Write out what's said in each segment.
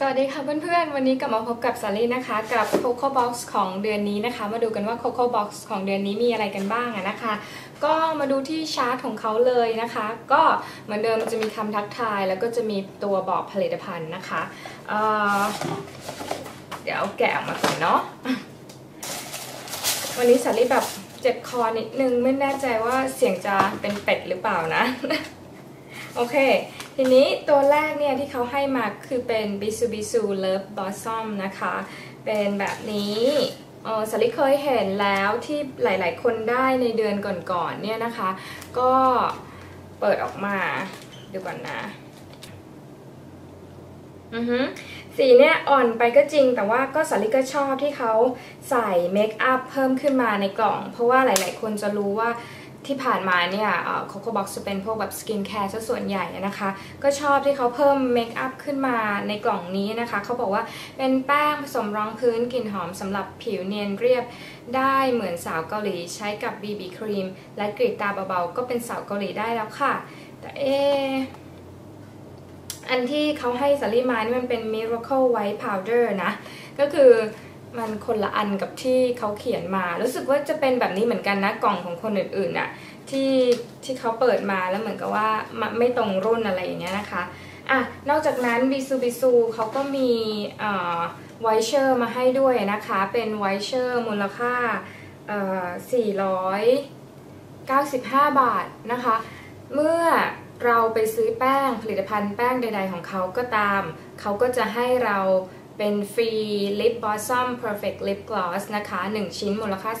สวัสดีค่ะเพื่อนๆ วันนี้กลับมาพบกับสาลี่นะคะ กับ Coco Box ของเดือนนี้นะคะ มาดูกันว่า Coco Box ของเดือนนี้มีอะไรกันบ้างนะคะ ก็มาดูที่ชาร์ตของเขาเลยนะคะ ก็เหมือนเดิมมันจะมีคำทักทายแล้วก็จะมีตัวบอกผลิตภัณฑ์นะคะเเดี๋ยวแกะออกมาก่อนเนาะวันนี้สาลี่แบบเจ็บคอนิดนึงไม่แน่ใจว่าเสียงจะเป็นเป็ดหรือเปล่านะ โอเค ทีนี้ตัวแรกเนี่ยที่เขาให้มาคือเป็น Bisu Bisu Love Blossom นะคะ เป็นแบบนี้เออสลิเคยเห็นแล้วที่หลายๆ คนได้ในเดือนก่อนๆเนี่ยนะคะ ก็เปิดออกมาดูก่อนนะ อือฮึสีเนี่ยอ่อนไปก็จริงแต่ว่าก็สาลิก็ชอบที่เขาใส่เมคอัพเพิ่มขึ้นมาในกล่อง เพราะว่าหลาย ๆ คนจะรู้ว่า ที่ผ่านมาเนี่ยโคโค่บ็อกซ์จะเป็นพวกแบบสกินแคร์ซะส่วนใหญ่นะคะ ก็ชอบที่เขาเพิ่มเมคอัพขึ้นมาในกล่องนี้นะคะ เขาบอกว่าเป็นแป้งผสมรองพื้นกลิ่นหอมสำหรับผิวเนียนเรียบได้เหมือนสาวเกาหลีใช้กับ BB ครีมและกรีดตาเบาๆ ก็เป็นสาวเกาหลีได้แล้วค่ะ แต่เออันที่เขาให้สาลีมานี่มันเป็น Miracle White Powder นะ ก็คือ มันคนละอันกับที่เขาเขียนมา รู้สึกว่าจะเป็นแบบนี้เหมือนกันนะกล่องของคนอื่นๆน่ะที่ที่เขาเปิดมาแล้วเหมือนกับว่าไม่ตรงรุ่นอะไรอย่างเงี้ยนะคะอะนอกจากนั้นบิซูบิซูเขาก็มีไวเชอร์มาให้ด้วยนะคะ เป็นไวเชอร์มูลค่า 495 บาทนะคะ เมื่อเราไปซื้อแป้งผลิตภัณฑ์แป้งใด ๆ ของเขาก็ตาม เขาก็จะให้เรา เป็นฟรีลิปบอสซัม Perfect Lip Gloss นะคะ 1 ชิ้นมูลค่า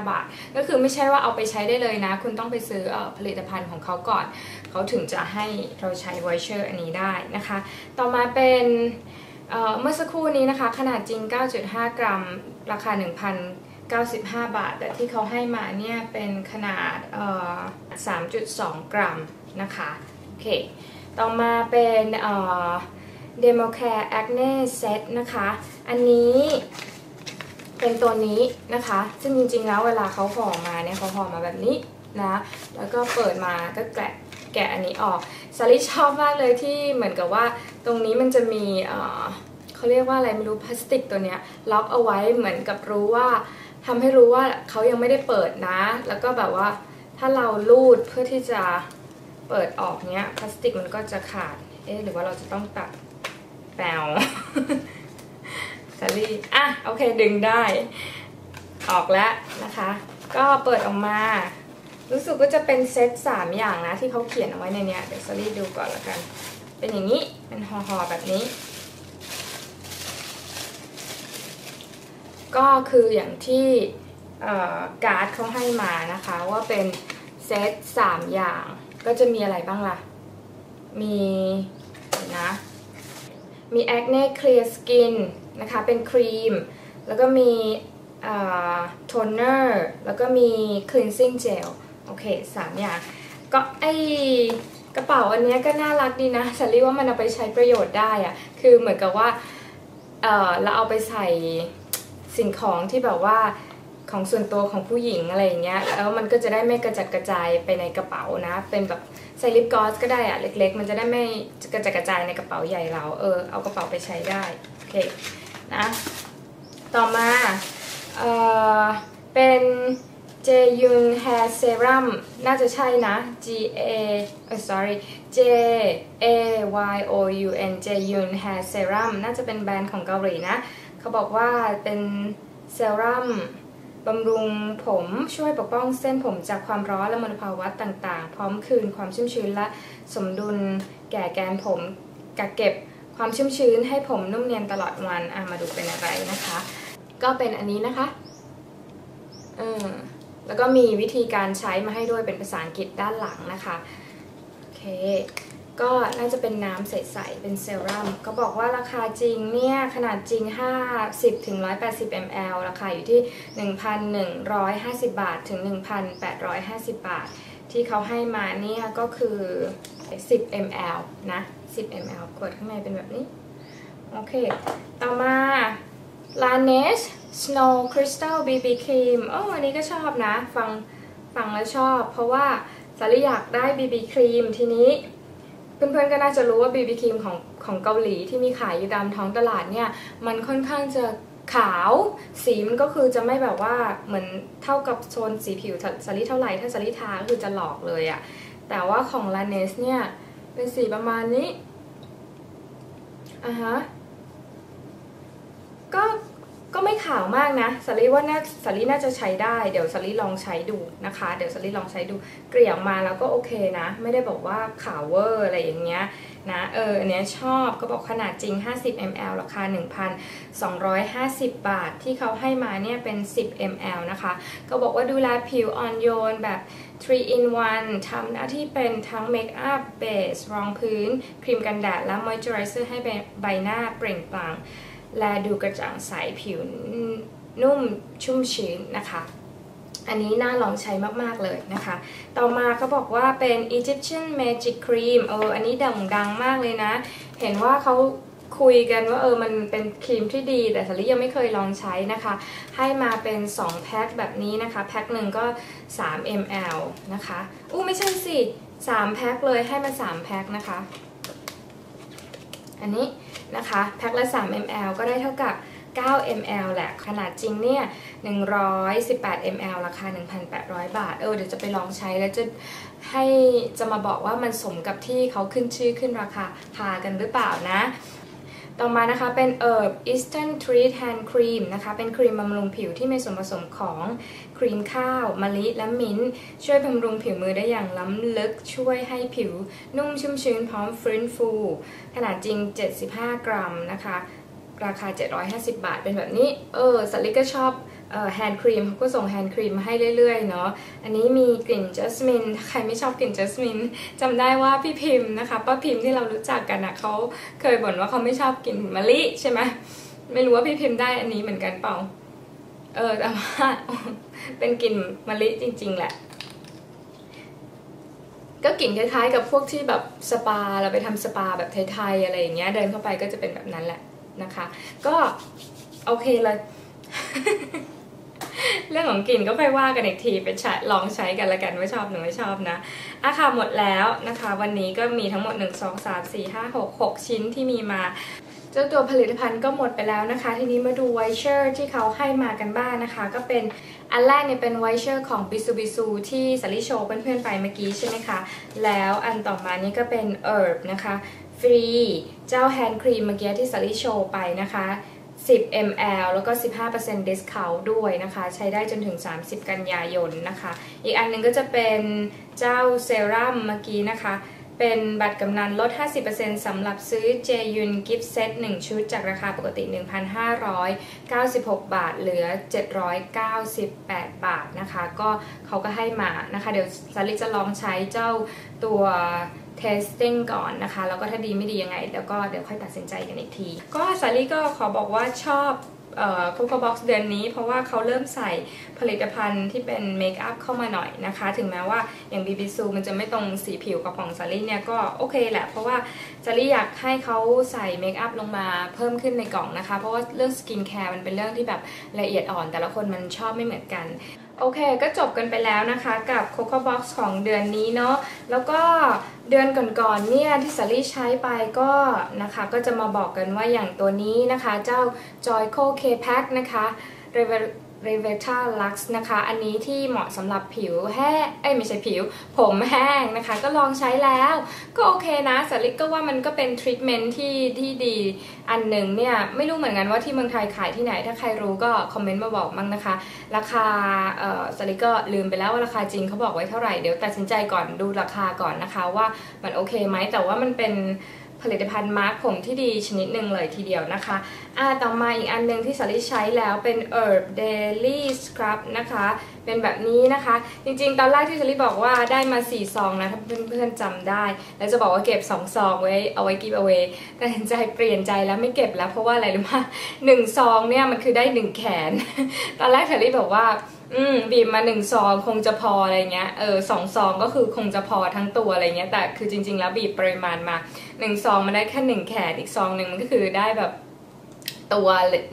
495 บาท ก็คือไม่ใช่ว่าเอาไปใช้ได้เลยนะ คุณต้องไปซื้ออผลิตภัณฑ์ของเขาก่อน เขาถึงจะให้เราใช้ไวเชอร์อันนี้ได้นะคะ ต่อมาเป็นเมื่อสักครู่นี้นะคะ ขนาดจริง 9.5 กรัม ราคา 1,095 บาท แต่ที่เขาให้มาเนี่ยเป็นขนาด 3.2 กรัมนะคะ โอเค ต่อมาเป็นเดโมแคร์แอคเน่เซตนะคะ อันนี้เป็นตัวนี้นะคะ ซึ่งจริงๆแล้วเวลาเขาห่อมาเนี่ยเขาห่อมาแบบนี้นะ แล้วก็เปิดมาก็แกะแกะอันนี้ออกซาริชอบมากเลยที่เหมือนกับว่าตรงนี้มันจะมีเขาเรียกว่าอะไรไม่รู้พลาสติกตัวเนี้ยล็อกเอาไว้เหมือนกับรู้ว่าทำให้รู้ว่าเขายังไม่ได้เปิดนะ แล้วก็แบบว่าถ้าเราลูดเพื่อที่จะเปิดออกเนี้ยพลาสติกมันก็จะขาด เอ๊ะหรือว่าเราจะต้องตัด แปวสาลี่อะโอเคดึงได้ ออกแล้วนะคะ ก็เปิดออกมา รู้สึกว่าจะเป็นเซตสามอย่างนะ ที่เขาเขียนเอาไว้ในนี้เดี๋ยวสาลี่ดูก่อนละกัน เป็นอย่างนี้เป็นห่อๆแบบนี้ ก็คืออย่างที่การ์ดเขาให้มานะคะว่าเป็นเซตสามอย่างก็จะมีอะไรบ้างล่ะ มีนะ มี Acne Clear Skin นะคะ เป็นครีม แล้วก็มีโทนเนอร์แล้วก็มี Cleansing Gel โอเคสามอย่าง ก็ไอกระเป๋าอันนี้ก็น่ารักดีนะฉันรีว่ามันเอาไปใช้ประโยชน์ได้อะคือเหมือนกับว่าเเราเอาไปใส่สิ่งของที่แบบว่า ของส่วนตัวของผู้หญิงอะไรอย่างเงี้ยแล้วมันก็จะได้ไม่กระจัดกระจายไปในกระเป๋านะ เป็นแบบใส่ลิปกลอสก็ได้อะเล็ก ๆ มันจะได้ไม่กระจัดกระจายในกระเป๋าใหญ่เราเออเอากระเป๋าไปใช้ได้โอเคนะต่อมาเออเป็น J Yun Hair Serum น่าจะใช่นะ G A เออ sorry J A Y O U N J Yun Hair Serum น่าจะเป็นแบรนด์ของเกาหลีนะ เขาบอกว่าเป็นเซรั่ม บำรุงผมช่วยปกป้องเส้นผมจากความร้อนและมลภาวะต่างๆ พร้อมคืนความชุ่มชื้นและสมดุลแก่แกนผมกักเก็บความชุ่มชื้นให้ผมนุ่มเนียนตลอดวันอะมาดูเป็นอะไรนะคะ ก็เป็นอันนี้นะคะเออแล้วก็มีวิธีการใช้มาให้ด้วยเป็นภาษาอังกฤษด้านหลังนะคะ โอเค ก็น่าจะเป็นน้ำใสๆ เป็นเซรั่ม ก็บอกว่าราคาจริงเนี่ย ขนาดจริง 50ถึง180 ml ราคาอยู่ที่ 1,150 บาท ถึง 1,850 บาท ที่เขาให้มาเนี่ยก็คือ 10 ml นะ 10 ml ขวดข้างในเป็นแบบนี้ โอเค ต่อมา Laneige Snow Crystal BB Cream โอ้อันนี้ก็ชอบนะ ฟัง ฟังแล้วชอบ เพราะว่าสารอยากได้ BB ครีมทีนี้ เพื่อนๆก็น่าจะรู้ว่าบีบีครีมของของเกาหลีที่มีขายอยู่ตามท้องตลาดเนี่ย มันค่อนข้างจะขาวสีมันก็คือจะไม่แบบว่าเหมือนเท่ากับโซนสีผิวสลิเท่าไหร่ถ้าสลิทาก็คือจะหลอกเลยอะแต่ว่าของลาเนสเนี่ย เป็นสีประมาณนี้อะฮะก็ ก็ไม่ขาวมากนะสลีว่าน่าสลีน่าจะใช้ได้ เดี๋ยวสลีลองใช้ดูนะคะ เดี๋ยวสลีลองใช้ดู เกลี่ยมาแล้วก็โอเคนะ ไม่ได้บอกว่าขาวเวอร์อะไรอย่างเงี้ยนะ เอออันเนี้ยชอบก็บอกขนาดจริง 50 ml ราคา 1,250 บาท ที่เขาให้มาเนี่ยเป็น 10 ml นะคะ ก็บอกว่าดูแลผิวอ่อนโยนแบบ 3 in 1 ทำหน้าที่เป็นทั้งเมคอัพเบสรองพื้น ครีมกันแดดและมอยเจอไรเซอร์ให้ใบหน้าเปล่งปลั่ง และดูกระจ่างใสผิวนุ่มชุ่มชื้นนะคะ อันนี้น่าลองใช้มากๆเลยนะคะ ต่อมาเขาบอกว่าเป็น Egyptian Magic Cream เอออันนี้ดังดังมากเลยนะ เห็นว่าเขาคุยกันว่าเออมันเป็นครีมที่ดี แต่สลิยังไม่เคยลองใช้นะคะ ให้มาเป็น 2 แพ็คแบบนี้นะคะ แพ็คหนึ่งก็ 3 ml นะคะอู้ไม่ใช่สิ 3 แพ็คเลยให้มา 3 แพ็คนะคะ อันนี้ นะคะแพ็คละ 3 ml ก็ได้เท่ากับ 9 ml แหละ ขนาดจริงเนี่ย 118 ml ราคา 1,800 บาท เออ เดี๋ยวจะไปลองใช้แล้วจะให้จะมาบอกว่ามันสมกับที่เขาขึ้นชื่อขึ้นราคาพากันหรือเปล่านะ ต่อมานะคะเป็น Herb Eastern Treat Hand Cream นะคะเป็นครีมบำรุงผิวที่มีส่วนผสมของครีมข้าวมะลิและมิ้นช่วยบำรุงผิวมือได้อย่างล้ำลึกช่วยให้ผิวนุ่มชุ่มชื้นพร้อมฟื้นฟู ขนาดจริง 75 กรัมนะคะ ราคา 750 บาทเป็นแบบนี้ เออสลิกก็ชอบ แฮนด์ครีมเขาก็ส่งแฮนด์ครีมมาให้เรื่อยๆเนาะ อันนี้มีกลิ่นจัสมิน ใครไม่ชอบกลิ่นจัสมินจำได้ว่าพี่พิมพ์นะคะ ป้าพิมพ์ที่เรารู้จักกันนะเขาเคยบ่นว่าเขาไม่ชอบกลิ่นมะลิใช่ไหม ไม่รู้ว่าพี่พิมพ์ได้อันนี้เหมือนกันเปล่า เออแต่ว่าเป็นกลิ่นมะลิจริง ๆ แหละ ก็กลิ่นคล้ายๆ กับพวกที่แบบสปาเราไปทำสปาแบบไทยๆอะไรอย่างเงี้ย เดินเข้าไปก็จะเป็นแบบนั้นแหละนะคะ ก็โอเคเลย เรื่องของกลิ่นก็ค่อยว่ากันอีกทีไปใช้ลองใช้กันละกันว่าชอบหรือไม่ชอบนะอะค่ะหมดแล้วนะคะ วันนี้ก็มีทั้งหมด 1 2 3 4 5 6 6 ชิ้นที่มีมาเจ้าตัวผลิตภัณฑ์ก็หมดไปแล้วนะคะ ทีนี้มาดูไวเชอร์ที่เขาให้มากันบ้างนะคะ ก็เป็นอันแรกเนี่ยเป็นไวเชอร์ของบิซูบิซูที่สลิโชเพื่อนๆไปเมื่อกี้ใช่ไหมคะ แล้วอันต่อมานี่ก็เป็นเอิร์บนะคะ ฟรี เจ้าแฮนด์ครีมเมื่อกี้ที่สลิโชไปนะคะ 10 ml แล้วก็ 15% discount ด้วยนะคะ ใช้ได้จนถึง 30 กันยายนนะคะ อีกอันนึงก็จะเป็นเจ้าเซรั่มเมื่อกี้นะคะ เป็นบัตรกำนันลด 50%สำหรับซื้อเจยุนกิฟต์เซต1 ชุดจากราคาปกติ 1,596 บาท เหลือ 798 บาทนะคะ ก็เขาก็ให้มานะคะ เดี๋ยวสลิจะลองใช้เจ้าตัว testing ก่อนนะคะ แล้วก็ถ้าดีไม่ดียังไง แล้วก็เดี๋ยวค่อยตัดสินใจกันอีกที ก็สาลี่ก็ขอบอกว่าชอบโคโค่บ็อกซ์เดือนนี้ เพราะว่าเขาเริ่มใส่ผลิตภัณฑ์ที่เป็นเมคอัพเข้ามาหน่อยนะคะ ถึงแม้ว่าอย่างบีบีซูมันจะไม่ตรงสีผิวกับของซารี่เนี่ยก็โอเคแหละ เพราะว่าซารี่อยากให้เขาใส่เมคอัพลงมาเพิ่มขึ้นในกล่องนะคะ เพราะว่าเรื่องสกินแคร์มันเป็นเรื่องที่แบบละเอียดอ่อน แต่ละคนมันชอบไม่เหมือนกัน โอเค ก็จบกันไปแล้วนะคะกับ Coco Box ของเดือนนี้เนาะแล้วก็เดือนก่อนๆเนี่ยที่สาลี่ใช้ไปก็นะคะก็จะมาบอกกันว่าอย่างตัวนี้นะคะ เจ้า Joyco K Pack นะคะ r e v e t a Lux นะคะ อันนี้ที่เหมาะสำหรับผิวแห้งเอ้ยไม่ใช่ผิว ผมแห้งนะคะ ก็ลองใช้แล้ว ก็โอเคนะสลิกก็ว่ามันก็เป็นทรีทเมนต์ที่ที่ดีอันหนึ่งเนี่ย ไม่รู้เหมือนกันว่าที่เมืองไทยขายที่ไหน ถ้าใครรู้ก็คอมเมนต์มาบอกมั้งนะคะ ราคาเอ่อสลิกก็ลืมไปแล้วว่าราคาจริงเขาบอกไว้เท่าไหร่ เดี๋ยวตัดสินใจก่อนดูราคาก่อนนะคะว่ามันโอเคไหมแต่ว่ามันเป็น ผลิตภัณฑ์มาร์กผมที่ดีชนิดหนึ่งเลยทีเดียวนะคะอ่าต่อมาอีกอันหนึ่งที่สลิใช้แล้วเป็น Herb Daily Scrub นะคะ เป็นแบบนี้นะคะ จริงๆ ตอนแรกที่สลิบอกว่าได้มา 4 ซองนะถ้าเพื่อนๆจำได้ แล้วจะบอกว่าเก็บ 2 ซองไว้เอาไว้กิฟเอาไว้แต่เห็นใจเปลี่ยนใจแล้วไม่เก็บแล้วเพราะว่าอะไรรู้ไหมหนึ่งซองเนี่ยมันคือได้ 1 แขน ตอนแรกสลิบอกว่า อืมบีบมาหนึ่งซองคงจะพออะไรเงี้ยเออสองซองก็คือคงจะพอทั้งตัวอะไรเงี้ยแต่คือจริง ๆ แล้วบีบปริมาณมาหนึ่งซองมันได้แค่หนึ่งแขนอีกซองหนึ่งมันก็คือได้แบบตัว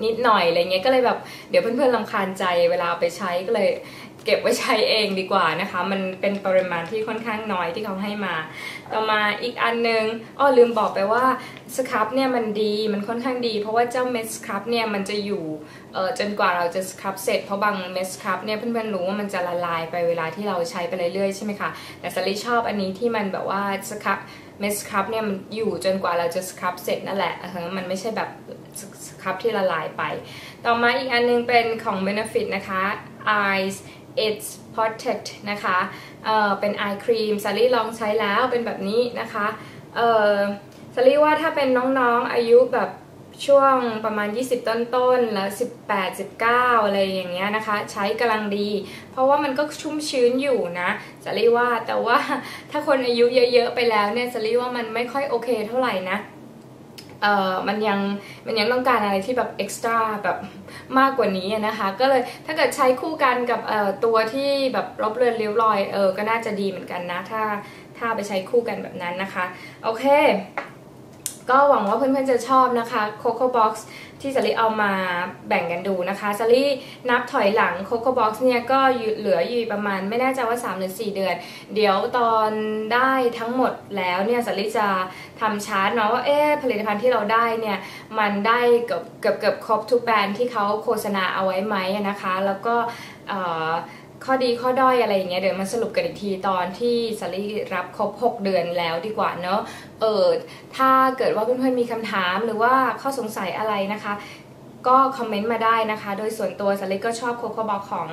นิดหน่อยอะไรเงี้ยก็เลยแบบเดี๋ยวเพื่อนๆลำคาญใจเวลาไปใช้ก็เลย เก็บไว้ใช้เองดีกว่านะคะ มันเป็นปริมาณที่ค่อนข้างน้อยที่เขาให้มา ต่อมาอีกอันนึงอ้อลืมบอกไปว่าสครับเนี่ยมันดีมันค่อนข้างดี เพราะว่าเจ้าเม็ดสครับเนี่ยมันจะอยู่เออจนกว่าเราจะสครับเสร็จเพราะบางเม็ดสครับเนี่ยเพื่อนๆรู้ว่ามันจะละลายไปเวลาที่เราใช้ไปเรื่อยๆใช่ไหมคะแต่สลิชอบอันนี้ที่มันแบบว่าสครับเม็ดสครับเนี่ยมันอยู่จนกว่าเราจะสครับเสร็จนั่นแหละเออมันไม่ใช่แบบสครับที่ละลายไป ต่อมาอีกอันนึงเป็นของ Benefit นะคะ Eyes It's Protect นะคะเเป็น eye cream ซารี่ลองใช้แล้วเป็นแบบนี้นะคะซารี่ว่าถ้าเป็นน้องๆ อายุแบบช่วงประมาณ 20 ต้นๆ แล้ว 18 19 อะไรอย่างเงี้ยนะคะ ใช้กำลังดี เพราะว่ามันก็ชุ่มชื้นอยู่นะสารีว่าแต่ว่าถ้าคนอายุเยอะๆ ไปแล้วเนี่ยสารีว่ามันไม่ค่อยโอเคเท่าไหร่นะเออมันยังมันยังต้องการอะไรที่แบบเอ็กซ์ตร้าแบบ มากกว่านี้นะคะ ก็เลยถ้าเกิดใช้คู่กันกับตัวที่แบบลบเลือนริ้วรอยเออก็น่าจะดีเหมือนกันนะ ถ้าถ้าไปใช้คู่กันแบบนั้นนะคะ โอเค ก็หวังว่าเพื่อนๆจะชอบนะคะ Coco Box ที่ซารีเอามาแบ่งกันดูนะคะซารีนับถอยหลัง Coco Box เนี่ยก็เหลืออยู่ประมาณไม่แน่ใจว่า 3 หรือ 4 เดือน เดี๋ยวตอนได้ทั้งหมดแล้วเนี่ยซารีจะทำชาร์ตเนาะว่าเอ๊ผลิตภัณฑ์ที่เราได้เนี่ยมันได้เกือบเกือบเกือบครบทุกแบรนด์ที่เขาโฆษณาเอาไว้ไหมนะคะ แล้วก็ ข้อดีข้อด้อยอะไรอย่างเงี้ยเดี๋ยวมาสรุปกันอีกทีตอนที่สารีรับครบ 6 เดือนแล้วดีกว่าเนาะเออถ้าเกิดว่าเพื่อนๆมีคำถามหรือว่าข้อสงสัยอะไรนะคะ ก็คอมเมนต์มาได้นะคะ โดยส่วนตัวสารีก็ชอบโคโคบอของ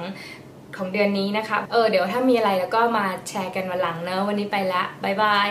ของเดือนนี้นะคะ เออเดี๋ยวถ้ามีอะไรแล้วก็มาแชร์กันวันหลังเนอะวันนี้ไปละบ๊ายบาย